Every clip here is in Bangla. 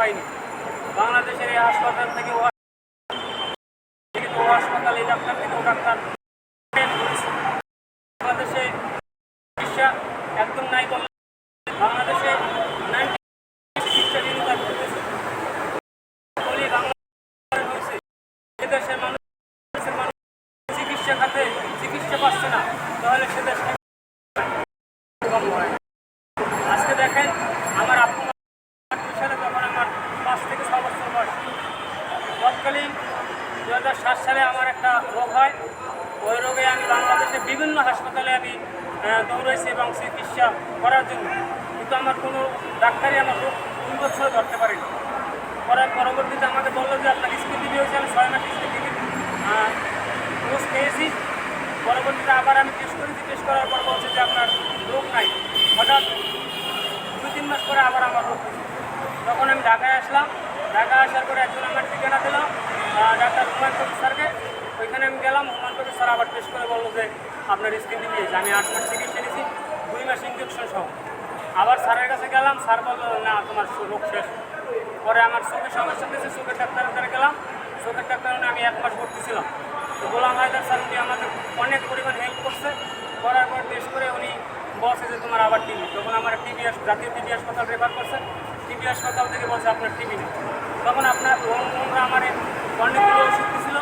পাইনি। বাংলাদেশের এই হাসপাতাল থেকে ও হাসপাতাল, এই ডাক্তার থেকে ডাক্তার। বাংলাদেশে চিকিৎসা একদম নাই বললে বাংলাদেশে মানুষ মানুষ চিকিৎসা খাতে চিকিৎসা পাচ্ছে না। তাহলে সে দেশ কম হয় আজকে দেখেন আমার আপু দুই সালে যখন আমার পাঁচ থেকে ছ বছর বয়স তৎকালীন দু সালে আমার একটা রোগ হয়। ওই রোগে আমি বাংলাদেশে বিভিন্ন হাসপাতালে আমি আহ, দৌড়াইছি এবং চিকিৎসা করার জন্য। কিন্তু আমার কোনো ডাক্তারই আমার রোগ দুই বছর ধরতে পারেনি। পরে পরবর্তীতে আমাকে বলল যে আপনার স্কিন হয়েছে আমি ছয় মাস স্কিন খেয়েছি পরবর্তীতে আবার আমি টেস্ট করেছি। টেস্ট করার পর বলছে যে আপনার রোগ নাই। হঠাৎ দুই তিন মাস পরে আবার আমার রোগ তখন আমি ঢাকায় আসলাম। ঢাকায় আসার পরে একজন আমার ঠিকানা দিল আহ, ডাক্তার হুমায়ুন কবির স্যারকে। ওইখানে আমি গেলাম হুমায়ুন কবির স্যার আবার টেস্ট করে বলল যে আপনার স্কিন ডিজিজ আমি আট মাস চিকিৎসা নিয়েছি দুই মাস ইঞ্জেকশন সহ। আবার স্যারের কাছে গেলাম স্যার বলল না তোমার রোগ শেষ। পরে আমার চোখের সমস্যা দিয়েছে চোখের ডাক্তারের কাছে গেলাম। চোখের ডাক্তার আমি এক মাস ভর্তি ছিলাম। তো গোলাম হায়দার স্যার উনি আমাকে অনেক পরিমাণ হেল্প করছে। করার পর টেস্ট করে উনি বসে যে তোমার আবার টিভি তখন আমার টিভি জাতীয় টিভি হাসপাতাল রেফার করছে। টিভি হাসপাতাল থেকে বলছে আপনার টিভি নেই। তখন আপনার ওমরা আমার অনেকগুলো ওষুধ দিয়েছিল।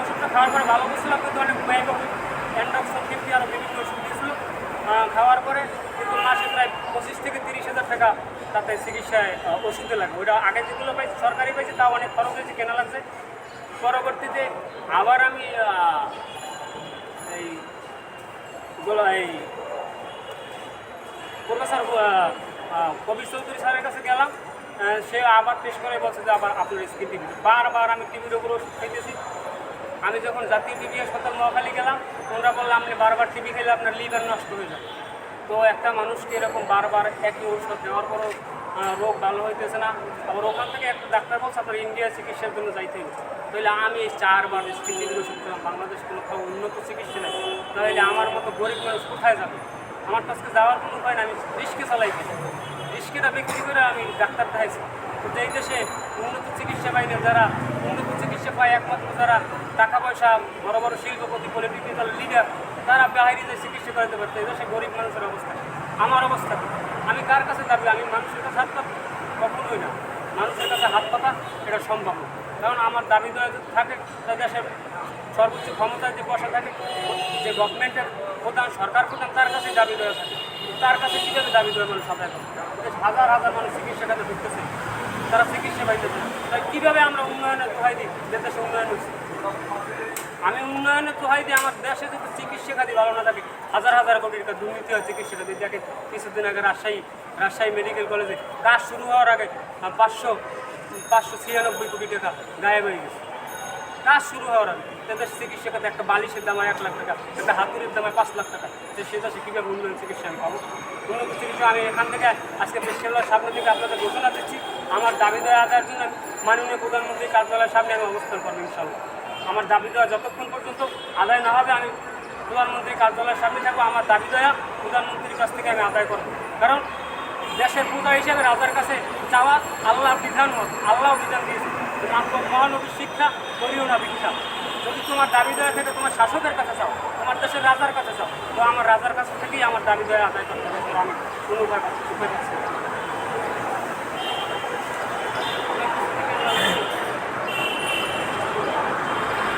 ওষুধটা খাওয়ার পরে ভালো করছিলাম কিন্তু অনেক ব্যয় অ্যান্ডক্সন ফিফটি আরও বিভিন্ন ওষুধ দিয়েছিল। খাওয়ার পরে কিন্তু মাসে প্রায় পঁচিশ থেকে তিরিশ হাজার টাকা তাতে চিকিৎসায় ওষুধে লাগে। ওইটা আগে যেগুলো পাইছি, সরকারি পাইছি, তাও অনেক খরচ হয়েছে, কেনা লাগছে। পরবর্তীতে আবার আমি এই এই প্রফেসর কবির চৌধুরী স্যারের কাছে গেলাম সে আবার টেস্ট করে বলছে যে আবার আপনার স্কিন টিভি। বারবার আমি টিভির উপর ওষুধ খাইতেছি। আমি যখন জাতীয় টিভি হাসপাতাল মহাখালী গেলাম ওরা বলল, আপনি বারবার টিভি খেলে আপনার লিভার নষ্ট হয়ে যাবে। তো একটা মানুষকে এরকম বারবার একই ঔষধ দেওয়ার পরও রোগ ভালো হইতেছে না। আবার ওখান থেকে একটা ডাক্তার বলছে, আপনার ইন্ডিয়া চিকিৎসার জন্য যাইতে হবে। তাহলে আমি চারবার স্কিন টিভির ওষুধ খেলাম। বাংলাদেশ কোনো উন্নত চিকিৎসা নেই। তাহলে আমার মতো গরিব মানুষ কোথায় যাবে? আমার আজকে যাওয়ার কোনো উপায় না আমি রিস্কে চালাইতে রিস্কেটা বিক্রি করে আমি ডাক্তার দেখাইছি। তো যেই দেশে উন্নত চিকিৎসা পাইলে যারা উন্নত চিকিৎসা পায় একমাত্র যারা টাকা পয়সা বড় বড় শিল্পপতি পলিটিক্যাল লিডার তারা বাইরে যে চিকিৎসা করাতে পারতো, এই দেশে গরিব মানুষের অবস্থা আমার অবস্থা আমি কার কাছে দাবি? আমি মানুষের কাছে হাত পাতা কখনোই না। মানুষের কাছে হাত পাতা এটা সম্ভব না। কারণ আমার দাবি দেওয়া যদি থাকে দেশের সর্বোচ্চ ক্ষমতায় যে বসা থাকে, যে গভর্নমেন্টের প্রধান, সরকার প্রধান, তার কাছে দাবি দেওয়া থাকে। তার কাছে কীভাবে দাবি করে মানুষ আদায় হাজার হাজার মানুষ চিকিৎসা খাতে ঢুকতেছে। তারা চিকিৎসা পাইতেছে তাই কীভাবে আমরা উন্নয়নের দোহাই দিই? যে দেশে উন্নয়ন হচ্ছে। আমি উন্নয়নের দোহাই দিই, আমার দেশে যদি চিকিৎসা খাতি ভালো না থাকে, হাজার হাজার কোটি টাকা দুর্নীতি হয় চিকিৎসা খাতি। দেখে কিছুদিন আগে রাজশাহী রাজশাহী মেডিকেল কলেজে কাজ শুরু হওয়ার আগে পাঁচশো পাঁচশো ছিয়ানব্বই কোটি টাকা গায়েব হয়ে গেছে। কাজ শুরু হওয়ার আগে। তাদের চিকিৎসা খাতে একটা বালিশের দাম এক লাখ টাকা, একটা হাতুড়ির দাম পাঁচ লাখ টাকা। যে সে দেশে কীভাবে উন্নয়ন চিকিৎসা আমি পাবো? উন্নত চিকিৎসা আমি এখান থেকে আজকে পেশার সামনে থেকে আপনাদের ঘোষণা দিচ্ছি। আমার দাবি দেওয়া আদায়ের জন্য মাননীয় প্রধানমন্ত্রীর কার্যালয়ের সামনে আমি অবস্থান করব ইনশাল্লাহ আমার দাবি দেওয়া যতক্ষণ পর্যন্ত আদায় না হবে, আমি প্রধানমন্ত্রীর কার্যালয়ের সামনে থাকব। আমার দাবি দেওয়া প্রধানমন্ত্রীর কাছ থেকে আমি আদায় করব। কারণ দেশের পূজা হিসেবে রাজার কাছে চাওয়া আল্লাহ বিধান আল্লাহ বিধান দিয়েছে মহানবীর শিক্ষা করিও না ভিক্ষা যদি তোমার দাবি দয়া থেকে, তোমার শাসকের কাছে চাও, তোমার দেশের রাজার কাছে চাও, তো আমার রাজার কাছে থেকেই আমার দাবি দয়া আদায় করতে হবে আমি কোনো উপায়।